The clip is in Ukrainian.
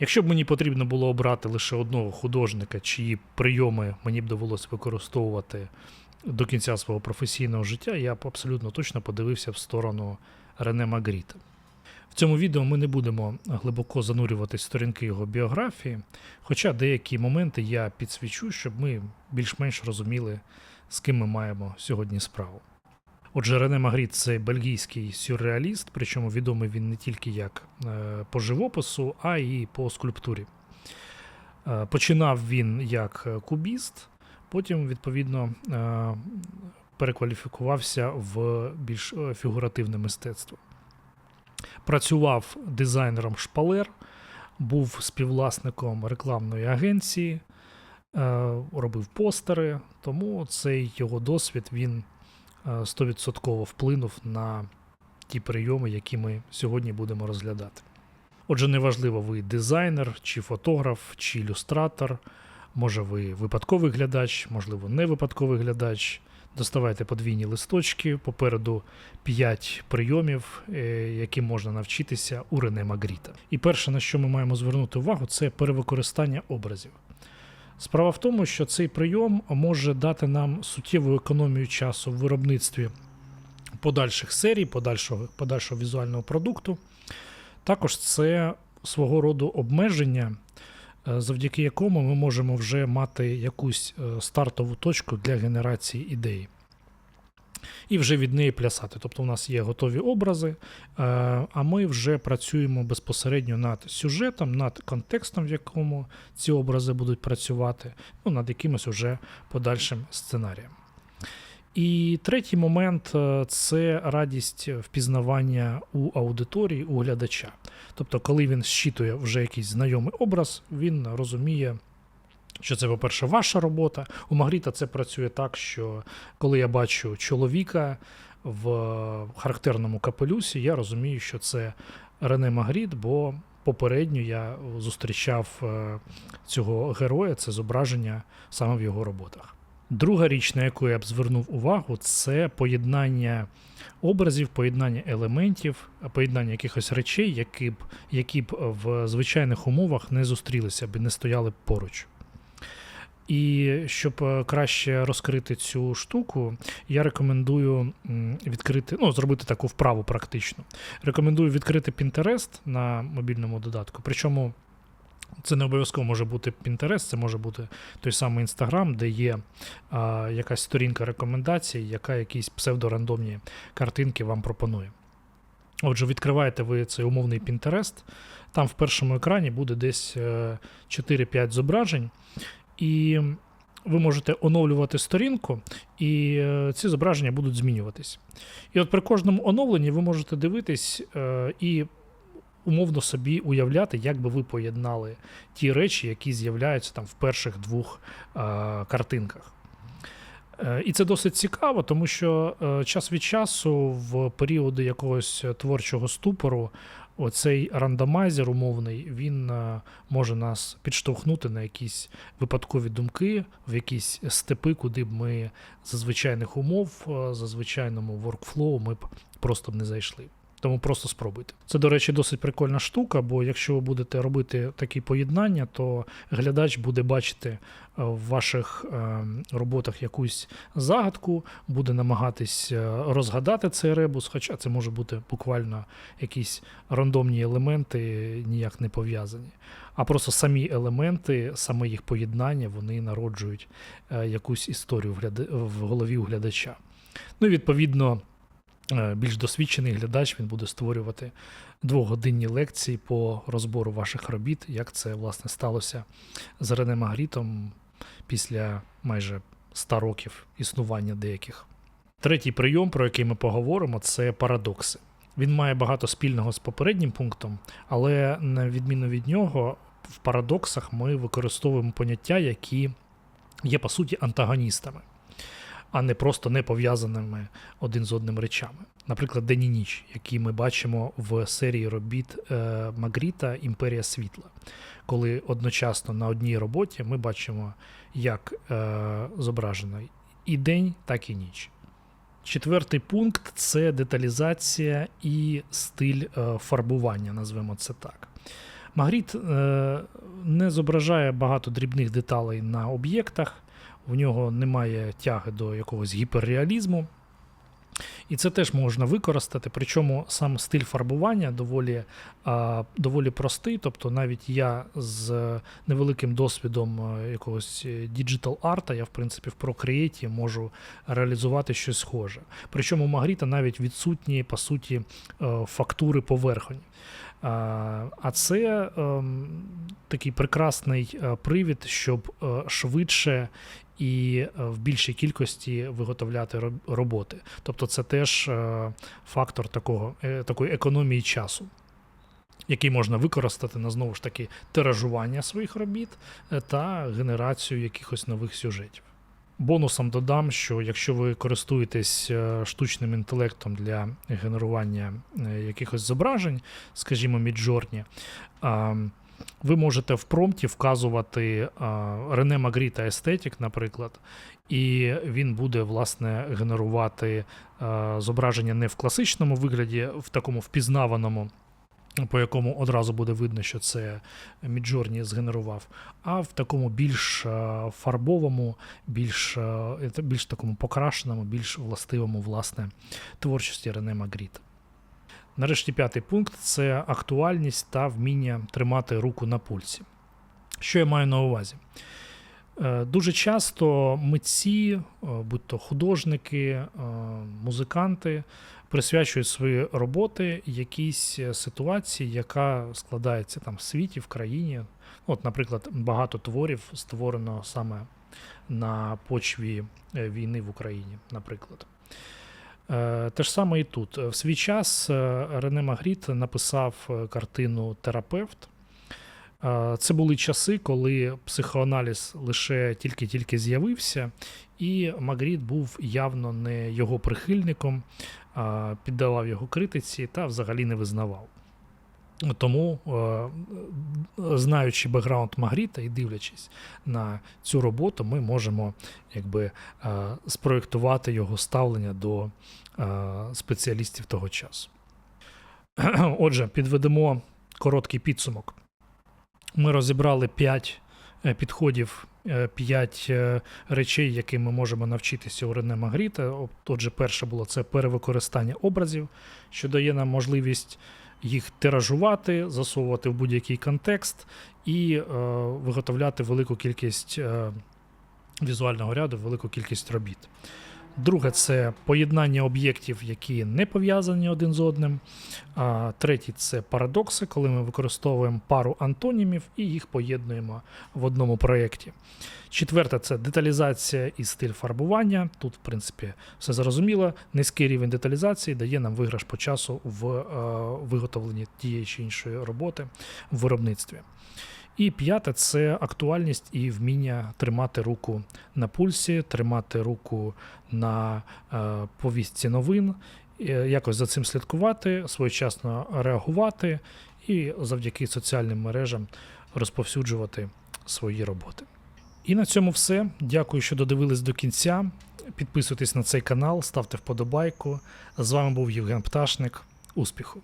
Якщо б мені потрібно було обрати лише одного художника, чиї прийоми мені б довелося використовувати до кінця свого професійного життя, я б абсолютно точно подивився в сторону Рене Магріта. В цьому відео ми не будемо глибоко занурюватись сторінки його біографії, хоча деякі моменти я підсвічу, щоб ми більш-менш розуміли, з ким ми маємо сьогодні справу. Отже, Рене Магріт це бельгійський сюрреаліст, причому відомий він не тільки як е, по живопису, а й по скульптурі. Е, Починав він як е, кубіст, потім, відповідно, перекваліфікувався в більш фігуративне мистецтво. Працював дизайнером шпалер, був співвласником рекламної агенції, робив постери, тому цей його досвід він е, 100% вплинув на ті прийоми, які ми сьогодні будемо розглядати. Отже, неважливо, ви дизайнер, чи фотограф, чи ілюстратор, може ви випадковий глядач, можливо, не випадковий глядач. Доставайте подвійні листочки, попереду 5 прийомів, е, яким можна навчитися у Рене Магріта. І перше, на що ми маємо звернути увагу, це перевикористання образів. Справа в тому, що цей прийом може дати нам суттєву економію часу в виробництві подальших серій, подальшого, подальшого візуального продукту. Також це свого роду обмеження, е, завдяки якому ми можемо вже мати якусь е, стартову точку для генерації ідеї. І вже від неї плясати. Тобто, у нас є готові образи, е, а ми вже працюємо безпосередньо над сюжетом, над контекстом, в якому ці образи будуть працювати, ну, над якимось уже подальшим сценарієм. І третій момент е, це радість впізнавання у аудиторії, у глядача. Тобто, коли він щитує вже якийсь знайомий образ, він розуміє, що це, по-перше, ваша робота. У Магріта це працює так, що коли я бачу чоловіка в характерному капелюсі, я розумію, що це Рене Магріт, бо попередньо я зустрічав е, цього героя, це зображення саме в його роботах. Друга річ, на яку я б звернув увагу, це поєднання образів, поєднання елементів, поєднання якихось речей, які б, які б в звичайних умовах не зустрілися б і не стояли поруч. І щоб е, краще розкрити цю штуку, я рекомендую відкрити, ну, зробити таку вправу практично. Рекомендую відкрити Pinterest на мобільному додатку. Причому це не обов'язково може бути Pinterest, це може бути той самий Instagram, де є а, якась сторінка рекомендацій, яка якісь псевдорандомні картинки вам пропонує. Отже, відкриваєте ви цей умовний Pinterest, там в першому екрані буде десь е, 4-5 зображень, і ви можете оновлювати сторінку, і е, ці зображення будуть змінюватись. І от при кожному оновленні ви можете дивитись е, і умовно собі уявляти, як би ви поєднали ті речі, які з'являються там в перших двох е, картинках. І це досить цікаво, тому що час від часу, в періоди якогось творчого ступору, оцей рандомайзер умовний, він е, може нас підштовхнути на якісь випадкові думки, в якісь степи, куди б ми за звичайних умов, е, за звичайному воркфлоу ми б просто б не зайшли. Тому просто спробуйте. Це, до речі, досить прикольна штука, бо якщо ви будете робити такі поєднання, то глядач буде бачити е, в ваших е, роботах якусь загадку, буде намагатись е, розгадати цей ребус, хоча це може бути буквально якісь рандомні елементи, ніяк не пов'язані. А просто самі елементи, саме їх поєднання, вони народжують якусь історію в голові у глядача. Ну і відповідно. Е, більш досвідчений глядач він буде створювати двогодинні лекції по розбору ваших робіт, як це власне сталося з Рене Магрітом після майже 100 років існування деяких. Третій прийом, про який ми поговоримо, це парадокси. Він має багато спільного з попереднім пунктом, але на відміну від нього, в парадоксах ми використовуємо поняття, які є по суті антагоністами а не просто не пов'язаними один з одним речами. Наприклад, День і ніч, які ми бачимо в серії робіт е, Магріта Імперія світла, коли одночасно на одній роботі ми бачимо як е, зображено і день, так і ніч. Четвертий пункт це деталізація і стиль е, фарбування, назвемо це так. Магріт не зображає багато дрібних деталей на об'єктах, в нього немає тяги до якогось гіперреалізму. І це теж можна використати. Причому сам стиль фарбування доволі, а, доволі простий. Тобто, навіть я з невеликим досвідом е, якогось діджитал арта, я в принципі в Procreate можу реалізувати щось схоже. Причому у Магріта навіть відсутні, по суті, е, фактури поверхонь. А це ем, такий прекрасний е, привід, щоб е, швидше і е, в більшій кількості виготовляти роботи. Тобто це теж фактор такого, такої економії часу. Який можна використати на знову ж таки тиражування своїх робіт та генерацію якихось нових сюжетів. Бонусом додам, що якщо ви користуєтесь е, штучним інтелектом для генерування е, якихось зображень, скажімо, а, ви можете в промпті вказувати Рене Магріта Aesthetic, наприклад, і він буде власне генерувати зображення не в класичному вигляді, в такому впізнаваному. По якому одразу буде видно, що це Midjourney згенерував, а в такому більш е, фарбовому, більш, е, більш такому покрашеному, більш властивому власне творчості Рене Магріта. Нарешті п'ятий пункт це актуальність та вміння тримати руку на пульсі. Що я маю на увазі? Е, Дуже часто митці, е, будь то художники, е, музиканти, присвячують свої роботи якійсь ситуації, яка складається там в світі, в країні. От, наприклад, багато творів створено саме на почві війни в Україні, наприклад. Те ж саме і тут. В свій час Рене Магріт написав картину Терапевт. Це були часи, коли психоаналіз лише тільки-тільки з'явився, і Магріт був явно не його прихильником, піддавав його критиці та взагалі не визнавав. Тому, знаючи бекграунд Магріта і дивлячись на цю роботу, ми можемо якби, спроєктувати його ставлення до спеціалістів того часу. Отже, підведемо короткий підсумок. Ми розібрали 5 підходів, 5 речей, які ми можемо навчитися у Рене Магріта. Отже, перше було це перевикористання образів, що дає нам можливість їх тиражувати, засовувати в будь-який контекст і е, виготовляти велику кількість е, візуального ряду, велику кількість робіт. Друге це поєднання об'єктів, які не пов'язані один з одним. Третє це парадокси, коли ми використовуємо пару антонімів і їх поєднуємо в одному проєкті. Четверте це деталізація і стиль фарбування. Тут, в принципі, все зрозуміло. Низький рівень деталізації дає нам виграш по часу в е, виготовленні тієї чи іншої роботи в виробництві. І п'яте це актуальність і вміння тримати руку на пульсі, тримати руку на е, повістці новин, е, якось за цим слідкувати, своєчасно реагувати і завдяки соціальним мережам розповсюджувати свої роботи. І на цьому все. Дякую, що додивились до кінця. Підписуйтесь на цей канал, ставте вподобайку. З вами був Євген Пташник. Успіху!